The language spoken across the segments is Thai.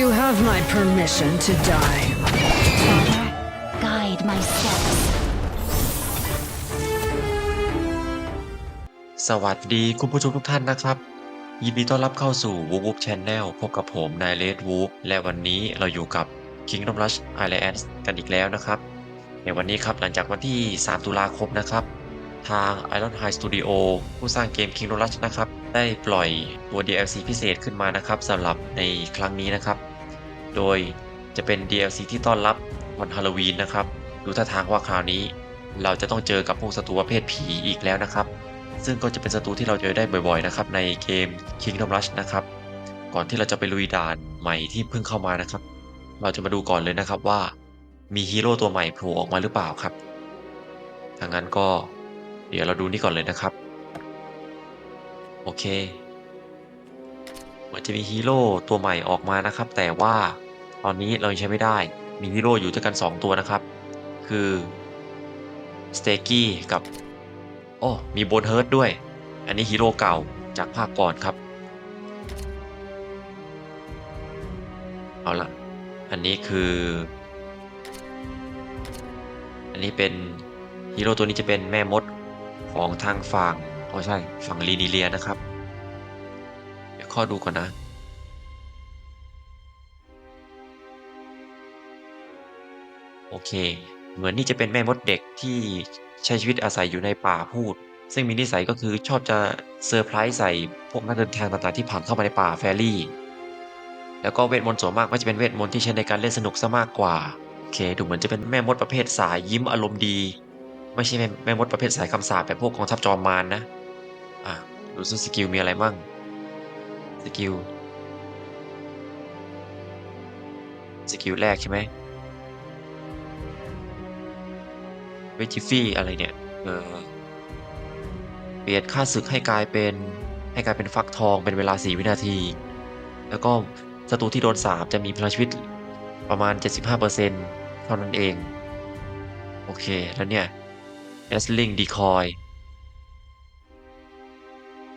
You have my permission to die. Father, guide my steps. สวัสดีคุณผู้ชมทุกท่านนะครับ ยินดีต้อนรับเข้าสู่ w o o p Channel พบกับผมนายเลดวูและวันนี้เราอยู่กับ Kingdom Rush Alliance กันอีกแล้วนะครับ ในวันนี้ครับหลังจากวันที่ 3 ตุลาคมนะครับ ทาง Iron High Studio ผู้สร้างเกม Kingdom Rush นะครับ ได้ปล่อยตัว DLC พิเศษขึ้นมานะครับสำหรับในครั้งนี้นะครับ โดยจะเป็น DLC ที่ต้อนรับวันฮาโลวีนนะครับ ดูท่าทางว่าคราวนี้ เราจะต้องเจอกับพวกศัตรูประเภทผีอีกแล้วนะครับ ซึ่งก็จะเป็นศัตรูที่เราเจอได้บ่อยๆนะครับในเกม Kingdom Rush นะครับ ก่อนที่เราจะไปลุยด่านใหม่ที่เพิ่งเข้ามานะครับ เราจะมาดูก่อนเลยนะครับว่า มีฮีโร่ตัวใหม่โผล่ออกมาหรือเปล่าครับถ้างั้นก็เดี๋ยวเราดูนี่ก่อนเลยนะครับ โอเคเหมือนจะมีฮีโร่ตัวใหม่ออกมานะครับ แต่ว่าตอนนี้เรายังใช้ไม่ได้ มีฮีโร่อยู่ด้วยกัน 2 ตัวนะครับ คือสเตกี้กับโอ้มีโบนเฮิร์ตด้วย อันนี้ฮีโร่เก่าจากภาคก่อนครับ เอาละอันนี้คือ อันนี้เป็นฮีโร่ตัวนี้จะเป็นแม่มดของทางฝั่ง อ๋อใช่ ฝั่งลีนิเลียนะครับ เดี๋ยวข้อดูก่อนนะ โอเค เหมือนนี่จะเป็นแม่มดเด็กที่ใช้ชีวิตอาศัยอยู่ในป่าพูด ซึ่งมีนิสัยก็คือชอบจะเซอร์ไพรส์ใส่พวกนักเดินทางต่างๆที่ผ่านเข้ามาในป่าแฟรี่ แล้วก็เวทมนต์ส่วนมากก็จะเป็นเวทมนต์ที่ใช้ในการเล่นสนุกซะมากกว่า โอเค ดูเหมือนจะเป็นแม่มดประเภทสายยิ้มอารมณ์ดี ไม่ใช่แม่แม่มดประเภทสายคำสาปแบบพวกกองทัพจอมมารนนะ อะ ดูซิสกิลมีอะไรมั่ง สกิล สกิลแรกใช่ไหมเวจิฟี่อะไรเนี่ย เออ เปลี่ยนค่าศึกให้กลายเป็นให้กลายเป็นฟักทองเป็นเวลา 4 วินาที แล้วก็ศัตรูที่โดนสาบจะมีพลังชีวิตประมาณ 75%เท่านั้นเอง โอเค แล้วเนี่ย e s l i n g Decoy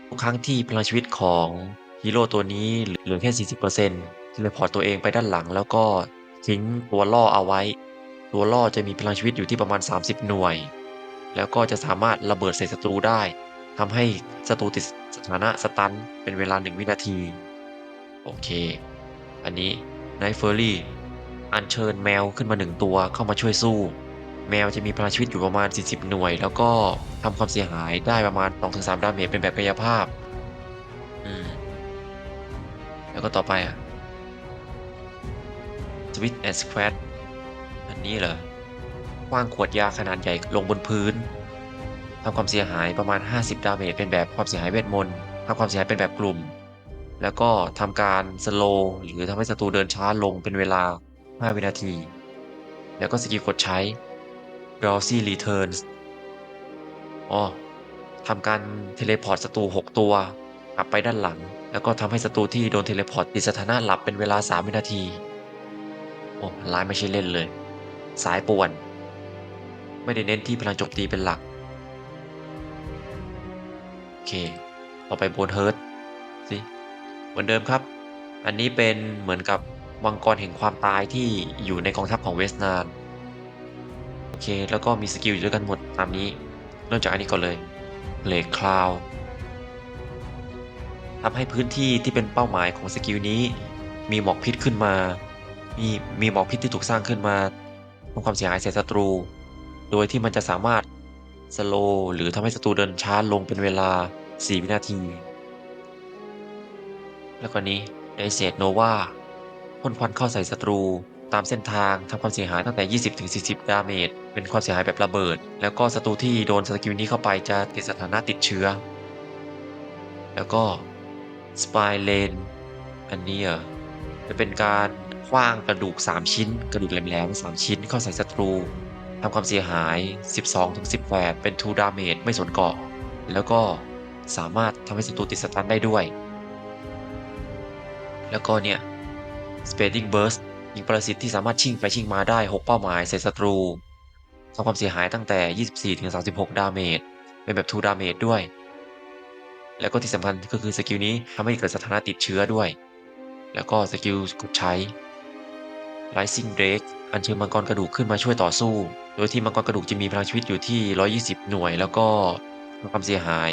ทุกครั้งที่พลังชีวิตของฮีโร่ตัวนี้เหลือแค่ 40%ที่เลยพอตตัวเองไปด้านหลังแล้วก็ทิ้งตัวล่อเอาไว้ ตัวล่อจะมีพลังชีวิตอยู่ที่ประมาณ 30 หน่วย แล้วก็จะสามารถระเบิดใส่ศัตรูได้ทำให้ศัตรูติดสถานะสตันเป็นเวลา 1 วินาที โอเค อันนี้ไนท์เฟอร์รี่อัญเชิญแมวขึ้นมาหนึ่งตัวเข้ามาช่วยสู้ แมวจะมีพลังชีวิตอยู่ประมาณ 40 หน่วย แล้วก็ทำความเสียหายได้ประมาณ 2-3 ดาเมจเป็นแบบกายภาพ อืม แล้วก็ต่อไปอะสวิตแอนด์สควอตอันนี้เหรอคว้างขวดยาขนาดใหญ่ลงบนพื้นทำความเสียหายประมาณ 50 ดาเมจเป็นแบบความเสียหายเวทมนต์ทำความเสียหายเป็นแบบกลุ่ม แล้วก็ทำการสโลหรือทำให้ศัตรูเดินช้าลงเป็นเวลา 5 วินาที แล้วก็สกิลกดใช้ Drowsy Returns อ๋อทำการเทเลพอร์ตศัตรู6 ตัว กลับไปด้านหลัง แล้วก็ทำให้ศัตรูที่โดนเทเลพอร์ตติดสถานะหลับเป็นเวลา 3 วินาที โอ้ร้ายไม่ใช่เล่นเลย สายป่วน ไม่ได้เน้นที่พลังโจมตีเป็นหลัก โอเค ต่อไปโบนเฮิร์ตสิเหมือนเดิมครับ อันนี้เป็นเหมือนกับมังกรแห่งความตายที่อยู่ในกองทัพของเวสนาน อเค แล้วก็มีสกิลอยู่ด้วยกันหมดตามนี้ เริ่มจากอันนี้ก่อนเลยเลกคลาวทำให้พื้นที่ที่เป็นเป้าหมายของสกิลนี้ มีหมอกพิษขึ้นมา มีมีหมอกพิษที่ถูกสร้างขึ้นมาทำความเสียหายใส่ศัตรู โดยที่มันจะสามารถสโลหรือทำให้ศัตรูเดินช้าลงเป็นเวลา 4 วินาที แล้วก็นี้ไดเซตโนวาพ่นควันเข้าใส่ศัตรู ตามเส้นทางทำความเสียหายตั้งแต่ 20-40 ดาเมจ เป็นความเสียหายแบบระเบิด แล้วก็ศัตรูที่โดนสกิลนี้เข้าไปจะติดสถานะติดเชื้อ แล้วก็สปายเลนอันนี้อะจะเป็นการคว้างกระดูก 3 ชิ้น กระดูกแหลมๆ3ชิ้นเข้าใส่ศัตรูทำความเสียหาย 12-18 เป็น2ดาเมจไม่สนเกาะ แล้วก็สามารถทำให้ศัตรูติดสตันได้ด้วย แล้วก็เนี่ย Spreading Burst ยิงปรสิตที่สามารถชิ่งไปชิ่งมาได้ 6 เป้าหมายใส่ศัตรูทำความเสียหายตั้งแต่ 24-36 ดาเมจ เป็นแบบ 2 ดาเมจด้วย แล้วก็ที่สำคัญก็คือสกิลนี้ทำให้เกิดสถานะติดเชื้อด้วย แล้วก็สกิลกดใช้ Rising Drake อัญเชิญมังกรกระดูกขึ้นมาช่วยต่อสู้ โดยที่มังกรกระดูกจะมีพลังชีวิตอยู่ที่ 120 หน่วย แล้วก็ความเสียหาย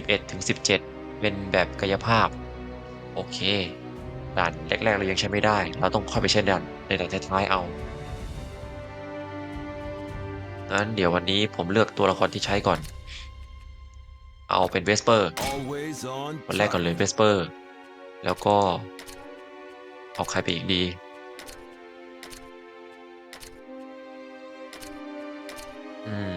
11-17 เป็นแบบกายภาพ โอเค ด่านแรกๆเรายังใช้ไม่ได้ เราต้องค่อยไปใช้ด่านในด่านท้ายๆเอางั้นเดี๋ยววันนี้ผมเลือกตัวละครที่ใช้ก่อน เอาเป็นเวสเปอร์ Always on วันแรกก่อนเลยเวสเปอร์ แล้วก็ เอาใครไปอีกดี อืม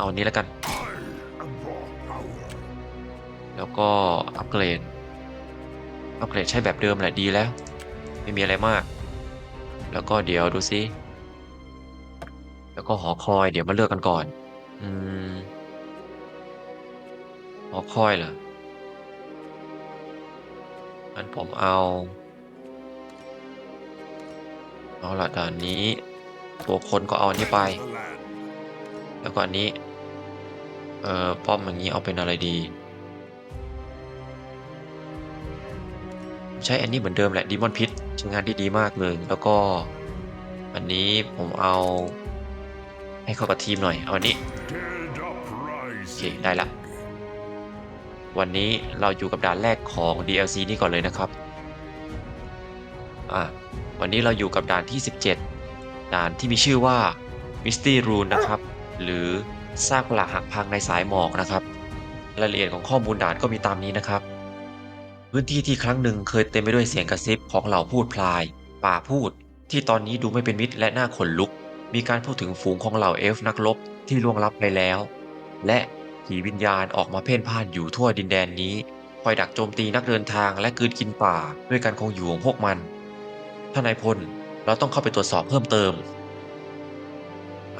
เอาอันนี้แล้วกัน แล้วก็อัปเกรด อัปเกรดใช้แบบเดิมแหละดีแล้ว ไม่มีอะไรมาก แล้วก็เดี๋ยวดูซิ แล้วก็หอคอยเดี๋ยวมาเลือกกันก่อน อืม หอคอยเหรองั้นผมเอา เอาละด่านนี้ ตัวคนก็เอาอันนี้ไป แล้วก็อันนี้ เออป้อมอย่างนี้เอาเป็นอะไรดี ใช้อันนี้เหมือนเดิมแหละดิมอนพิษใช้งานที่ดีมากเลย แล้วก็ อันนี้ผมเอา ให้เข้ากับทีมหน่อย เอาอันนี้โอเคได้ละวันนี้เราอยู่กับด่านแรกของ DLC นี่ก่อนเลยนะครับ อะ วันนี้เราอยู่กับด่านที่ 17 ด่านที่มีชื่อว่า Misty Rune นะครับ หรือ ซากปลักหักพังในสายหมอกนะครับ รายละเอียดของข้อมูลด่านก็มีตามนี้นะครับ พื้นที่ที่ครั้งหนึ่งเคยเต็มไปด้วยเสียงกระซิบของเหล่าพูดพลาย ป่าพูด ที่ตอนนี้ดูไม่เป็นมิตรและน่าขนลุก มีการพูดถึงฝูงของเหล่าเอลฟ์นักรบที่ล่วงลับไปแล้ว และผีวิญญาณออกมาเพ่นพ่านอยู่ทั่วดินแดนนี้คอยดักโจมตีนักเดินทางและกืนกินป่าด้วยการคงอยู่ของพวกมันท่านนายพลเราต้องเข้าไปตรวจสอบเพิ่มเติม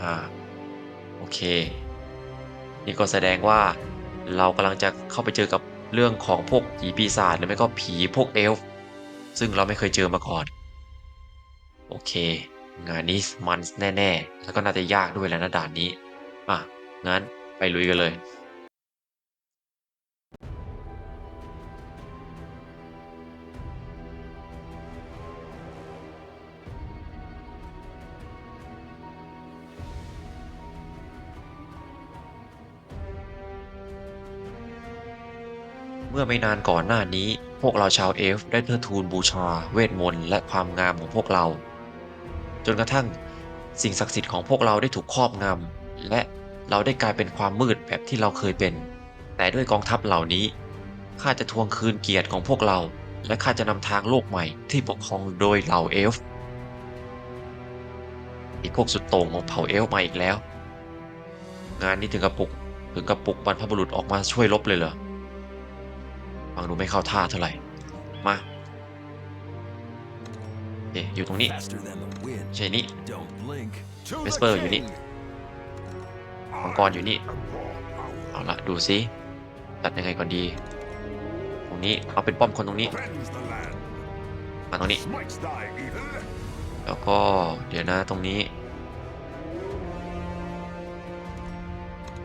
อ่า โอเค นี่ก็แสดงว่าเรากำลังจะเข้าไปเจอกับเรื่องของพวกผีปีศาจหรือไม่ก็ผีพวกเอลฟ์ซึ่งเราไม่เคยเจอมาก่อน โอเค งานนี้มันแน่ ๆ แล้วก็น่าจะยากด้วยแหละนะด่านนี้ อะ งั้นไปลุยกันเลย เมื่อไม่นานก่อนหน้านี้ พวกเราชาวเอลฟ์ได้เทิดทูนบูชา เวทมนต์และความงามของพวกเรา จนกระทั่งสิ่งศักดิ์สิทธิ์ของพวกเราได้ถูกครอบงำและเราได้กลายเป็นความมืดแบบที่เราเคยเป็น แต่ด้วยกองทัพเหล่านี้ข้าจะทวงคืนเกียรติของพวกเรา และข้าจะนำทางโลกใหม่ที่ปกครองโดยเหล่าเอลฟ์อีกพวกสุดโต่งของเผ่าเอลฟ์มาอีกแล้ว งานนี้ถึงกับปลุกถึงกับปลุกบรรพบุรุษออกมาช่วยรบเลยเหรอ ฟังดูไม่เข้าท่าเท่าไหร่ มาเอ๊ะอยู่ตรงนี้ faster than the wind. ใช่นี่ Don't blink. Whisper อยู่นี่มังกรอยู่นี่ เอาละดูซิตัดยังไงก่อนดี ตรงนี้เอาเป็นป้อมคนตรงนี้ มาตรงนี้ แล้วก็เดี๋ยวนะตรงนี้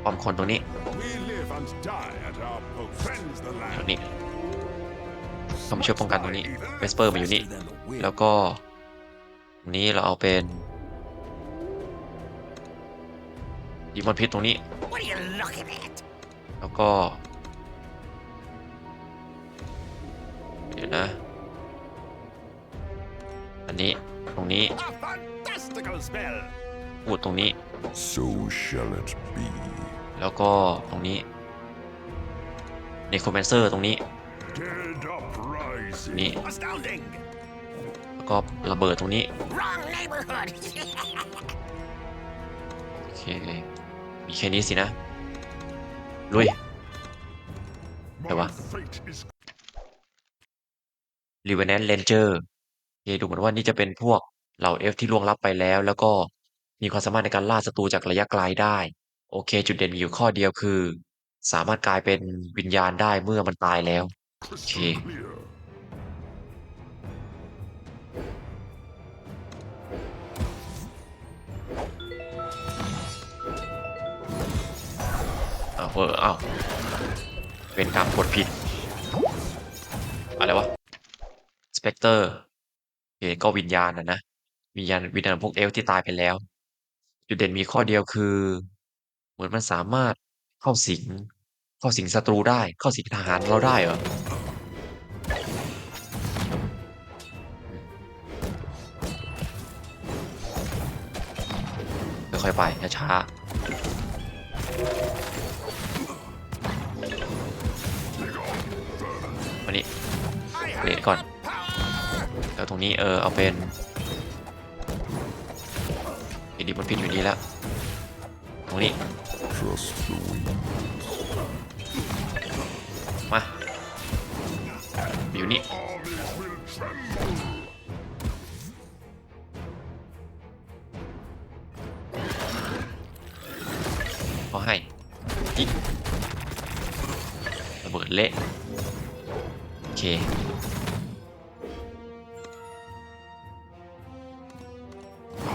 ป้อมคนตรงนี้ตรงนี้ ต้องมาช่วยป้องกันตรงนี้เวสเปอร์มาอยู่นี่ Faster than the wind. แล้วก็ตรงนี้เราเอาเป็นดีมอนพิษตรงนี้ What are you looking at? แล้วก็เดี๋ยวนะ อันนี้ตรงนี้ fantastical spell. พูดตรงนี้ So shall it be. แล้วก็ตรงนี้เนโครแมนเซอร์ตรงนี้ Dead uprising. นี่ Astounding. แล้วก็ระเบิดตรงนี้ Wrong neighborhood. โอเค มีแค่นี้สินะ ลุย My Đâu ạ? fate is รีเวนแนนเลนเจอร์เคดูเหมือนว่านี่จะเป็นพวกเหล่าเอฟที่ล่วงลับไปแล้ว แล้วก็มีความสามารถในการล่าศัตรูจากระยะไกลได้ โอเค จุดเด่นมีอยู่ข้อเดียวคือ สามารถกลายเป็นวิญญาณได้เมื่อมันตายแล้ว crystal clear. เอออ้าวเป็นการกดผิด อะไรวะ สเปกเตอร์เอก็วิญญาณนะนะวิญญาณวิญญาณพวกเอลฟ์ที่ตายไปแล้ว จุดเด่นมีข้อเดียวคือ เหมือนมันสามารถเข้าสิง เข้าสิงศัตรูได้ เข้าสิงทหารเราได้เหรอ ค่อยๆไปช้าๆวันนี้เวทก่อนแล้วตรงนี้เออเอาเป็นอินดีมันพิษอยู่นี่แล้วตรงนี้มาอยู่นี่ ระเบิดเละ โอเค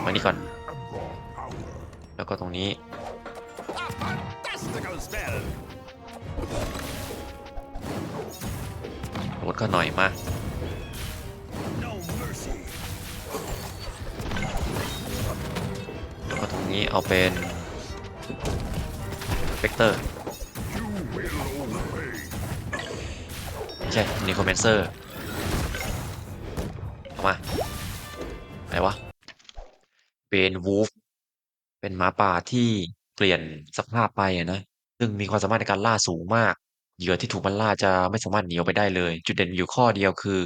มานี่ก่อน แล้วก็ตรงนี้ A fantastical spell. รถก็หน่อยมา No mercy. แล้วก็ตรงนี้เอาเป็น เ e กเตอร์ไม่ใช่นิโคเมนเซอร์เอามาไหนวะเป็นวูฟเป็นหมาป่าที่เปลี่ยนสภาพไปนะซึ่งมีความสามารถในการล่าสูงมากเหยื่อที่ถูกมันล่าจะไม่สามารถหนีออกไปได้เลย จุดเด่นอยู่ข้อเดียวคือ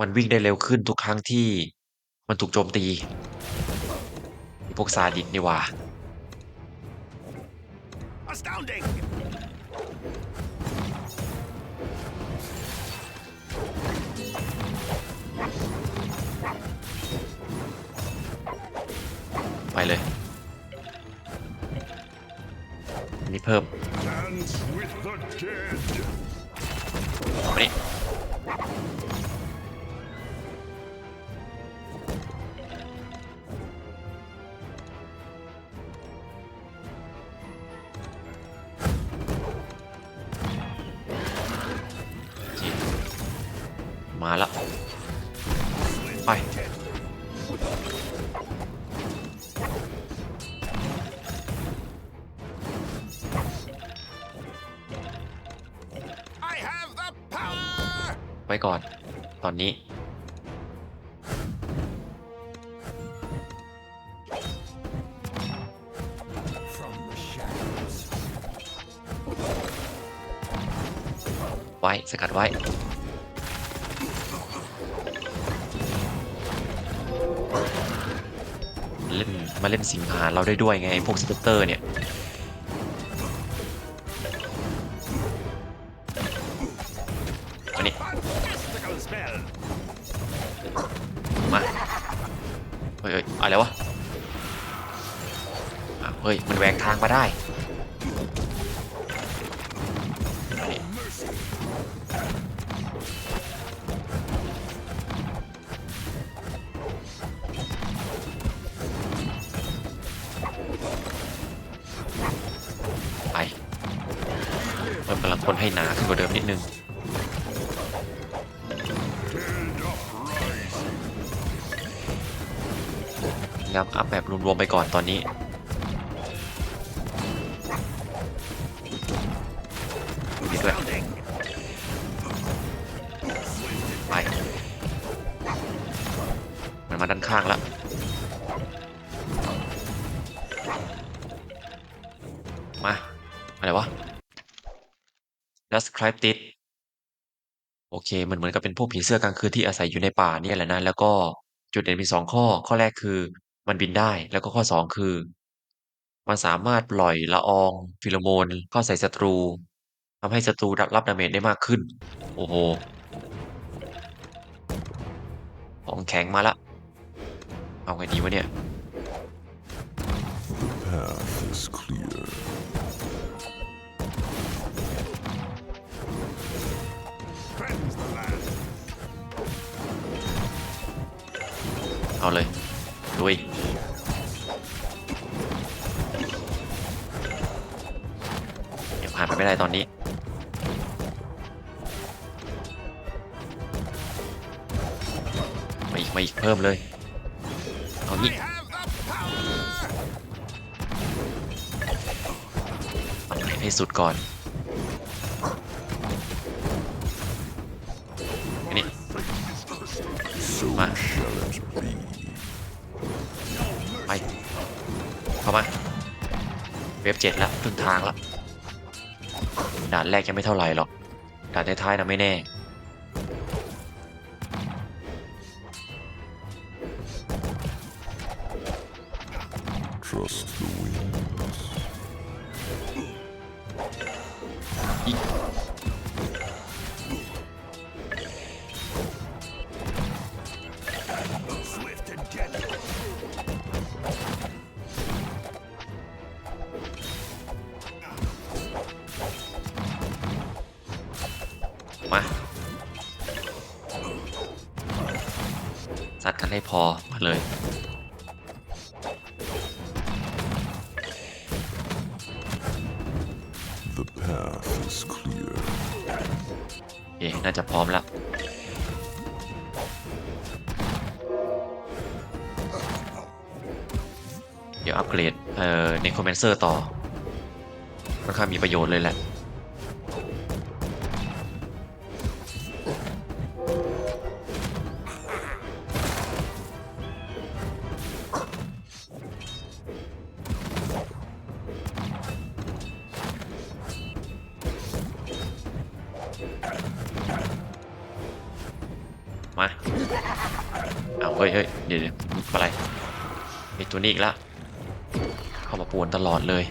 มันวิ่งได้เร็วขึ้นทุกครั้งที่ มันถูกโจมตีพวกซาดิสนี่ว่า Astounding. ไปเลยอันนี้เพิ่ม Dance with the dead. เอามานี่ มาแล้วไป I have the power. ไว้ก่อน ตอนนี้ From the shadows. ไว้ สกัดไว้ มาเล่นสิงหาเราได้ด้วยไงพวกสเปกเตอร์เนี่ยมานี่มาเฮ้ยเฮ้ยอะไรวะเฮ้ย มันแหวกทางมาได้ นิดนึงครับอัพแบบรวมๆไปก่อนตอนนี้นี่ด้วยไปมันมาด้านข้างแล้วมาอะไรวะ Descripted โอเค มันเหมือนกับเป็นพวกผีเสื้อกลางคืนที่อาศัยอยู่ในป่าเนี่ยแหละนะ แล้วก็จุดเด่นมีสองข้อ ข้อแรกคือมันบินได้ แล้วก็ข้อสองคือ มันสามารถปล่อยละอองฟิโลโมนเข้าใส่ศัตรูทำให้ศัตรูรับดาเมจได้มากขึ้น โอ้โห ของแข็งมาละ เอาไงดีวะเนี่ย Path is clear. เอาเลยลุยเดี๋ยวผ่านไปไม่ได้ตอนนี้มาอีกมาอีกเพิ่มเลย เอางี้ให้สุดก่อนนี่ So Ma- วฟเจ็ดแล้วครึ่งทางแล้วด่านแรกยังไม่เท่าไหร่หรอกด่านท้ายๆนะไม่แน่ Trust the winds. อมาเลย The path is clear. โอเคน่าจะพร้อมแล้วเดี๋ยวอัปเกรดเอ่อ n e c r o m a n c e r ต่อค่อนข้างมีประโยชน์เลยแหละ ยเฮ้ยเดี๋ยวอะไรไอตัวนี้อีกแล้วเข้ามาป่วนตลอดเลย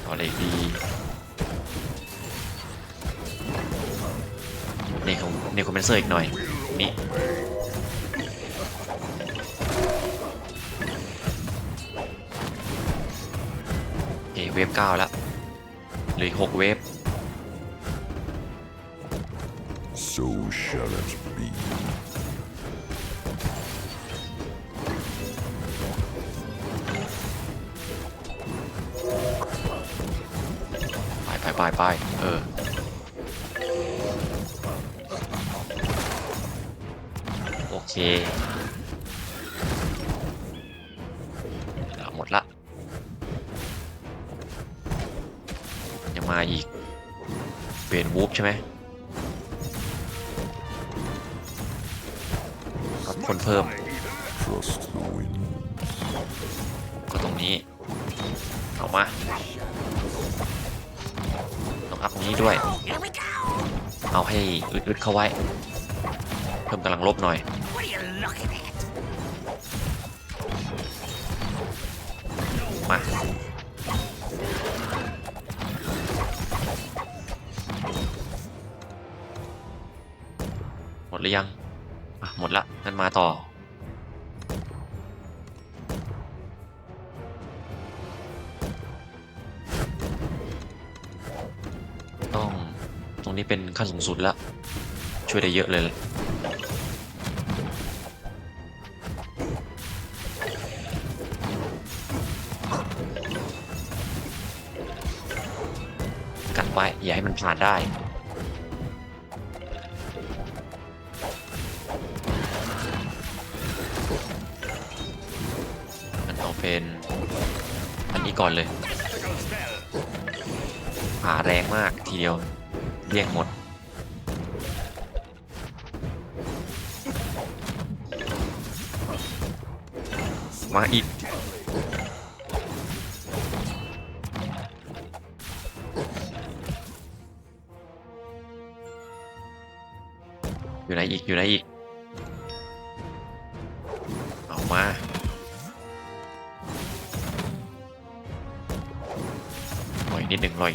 เอาอะไรดีเนคเนคอมเมนเซอร์อีกหน่อยนี่โอเวฟเก้าแล้วเหลือหกเวฟ So shall it be. ไปไปไปไปเออ โอเคหมดละยังมาอีกเวนวูฟใช่ไหม พิ่ม Trust the winds. ก็ตรงนี้เอามาต้องอัพตรงนี้ด้วย Here we go. เอาให้อึดๆเข้าไว้ เพิ่มกำลังลบหน่อย What are you looking at? มาหมดหรือยังอะ หมดละงั้นมาต่อ ต้อง ตรงนี้เป็นขั้นสูงสุดล้วช่วยได้เยอะเลยแหละกันไว้อย่าให้มันผ่านได้ เป็นอันนี้ก่อนเลยผ่าแรงมากทีเดียวเรียกหมด มาอีกอยู่ไหนอีกอยู่ไหนอีก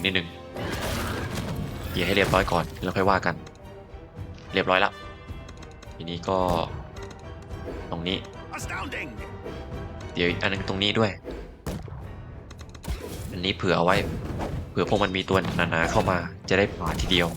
นิดหนึ่งรออีกนิดหนึ่งเกียร์ให้เรียบร้อยก่อนแล้วค่อยว่ากัน เรียบร้อยแล้วทีนี้ก็ ตรงนี้ Astounding! เดี๋ยวอีกอันหนึงตรงนี้ด้วย อันนี้เผื่อเอาไว้ เผื่อพวกมันมีตัวหนาๆเข้ามาจะได้ผ่าทีเดียว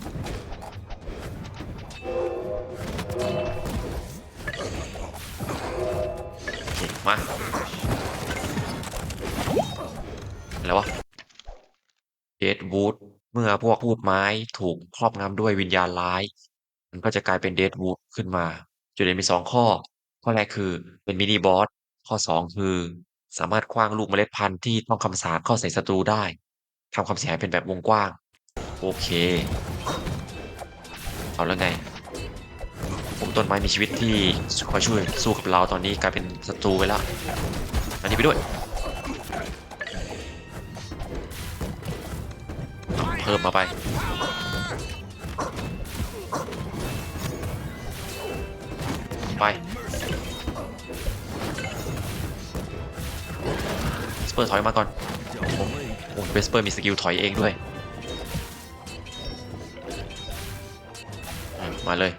อพวกพูดไม้ถูกครอบงำด้วยวิญญาณร้าย มันก็จะกลายเป็นเดดวูดขึ้นมา จุดเด่นมีสองข้อ ข้อแรกคือเป็นมินิบอส ข้อสองคือ สามารถคว้างลูกเมล็ดพันธุ์ที่ต้องคำสาปเข้าใส่ศัตรูได้ทำความเสียหายเป็นแบบวงกว้าง โอเค เอาแล้วไง ผมต้นไม้มีชีวิตที่คอยช่วยสู้กับเราตอนนี้กลายเป็นศัตรูไปแล้ว อันนี้ไปด้วย พิ่มมาไป ไปสเปอร์ถอยมาก่อนโอ้เวสเปอร์มีสกิลถอยเองด้วย มาเลย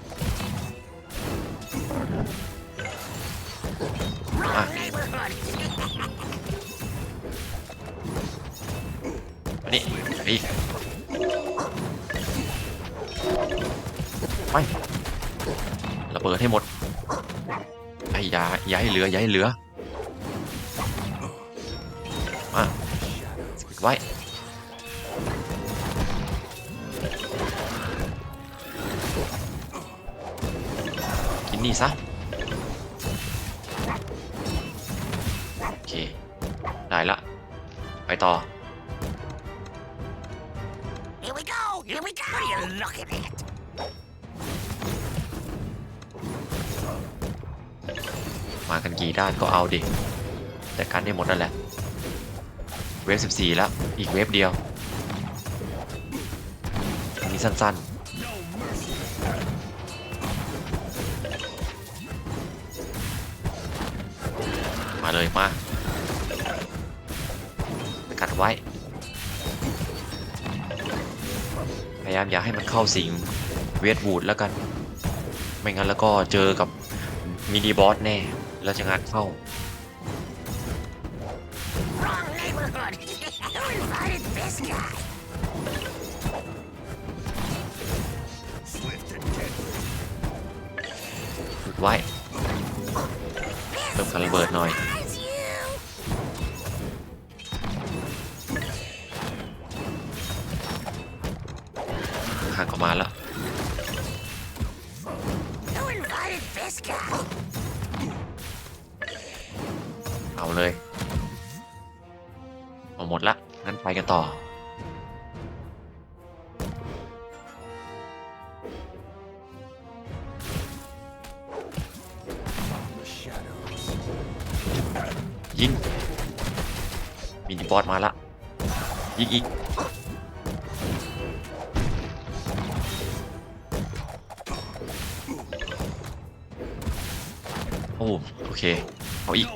ให้เหลืออย่าให้เหลือมาปิดไว้กินนี่ซะโอเค ได้ละ ไปต่อ Here we go. Here we go. What are you looking at? กี่ด้านก็เอาดิแต่กันได้หมดนั่นแหละ เวฟ 14 แล้ว อีกเวฟเดียวอันนี้สั้นๆ มาเลย มากัดไว้ พยายามอย่าให้มันเข้าสิงเวทวูดแล้วกัน ไม่งั้นแล้วก็เจอกับมินิบอสแน่ แล้วจะงานเข้า Wrong neighborhood. Who invited this guy? Swift and deadly. ฝึกไว้ เพิ่มการระเบิดหน่อย Eyes you. ห่างออกมาแล้ว ยิงมินิบอสมาละยิงอีกโอ้โอเคเอาอีก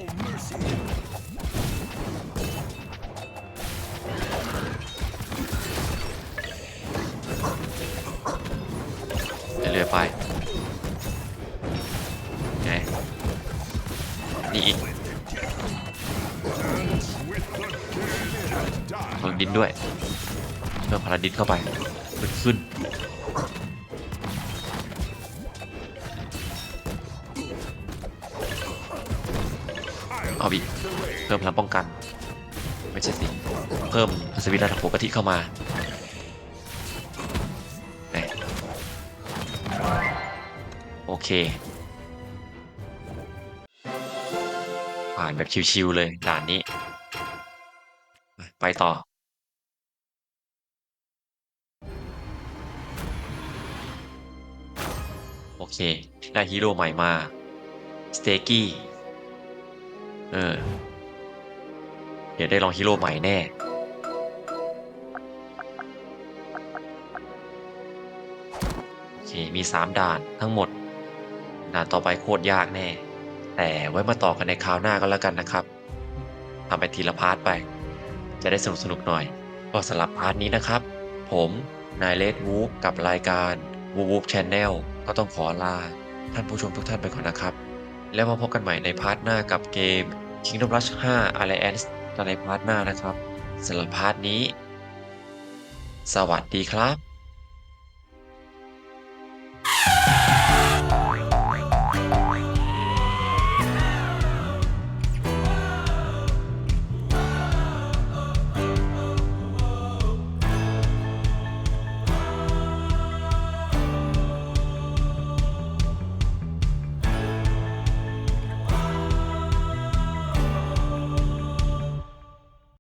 ดินเข้าไปขึ้นขึ้น เอาอีก เพิ่มพลังป้องกัน ไม่ใช่สิ เพิ่มพัสวิรัตโภกติเข้ามาโอเค ผ่านแบบชิวๆเลยด่านนี้ ไปต่อ เค ได้ฮีโร่ใหม่มา สเตกี้ เออ เดี๋ยวได้ลองฮีโร่ใหม่แน่ โอเค มี 3 ด่านทั้งหมด ด่านต่อไปโคตรยากแน่ แต่ไว้มาต่อกันในคราวหน้าก็แล้วกันนะครับทำไปทีละพาร์ทไป จะได้สนุกสนุกหน่อย ก็สำหรับพาร์ทนี้นะครับ ผมนายเลดวูฟกับรายการวูวูฟชแนล ก็ต้องขอลาท่านผู้ชมทุกท่านไปก่อนนะครับ แล้วมาพบกันใหม่ในพาร์ทหน้ากับเกม Kingdom Rush 5 Alliance ในพาร์ทหน้านะครับสำหรับพาร์ทนี้ สวัสดีครับ